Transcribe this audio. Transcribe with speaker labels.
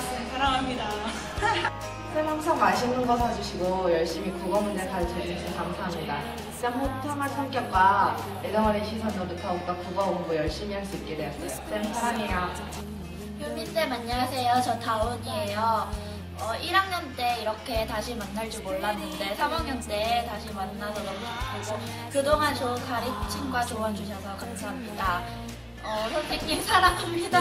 Speaker 1: 사랑합니다. 항상 맛있는 거 사주시고 열심히 국어 문제 가르쳐주셔서 감사합니다. 쌤 호탕한 성격과 애정어린 시선으로 더욱더 국어 공부 열심히 할 수 있게 되었어요. 쌤 사랑해요.
Speaker 2: 효민쌤 안녕하세요. 저 다운이에요. 어, 1학년 때 이렇게 다시 만날 줄 몰랐는데 3학년 때 다시 만나서 너무 기쁘고 그동안 좋은 가르침과 조언 주셔서 감사합니다. 어, 선생님 사랑합니다.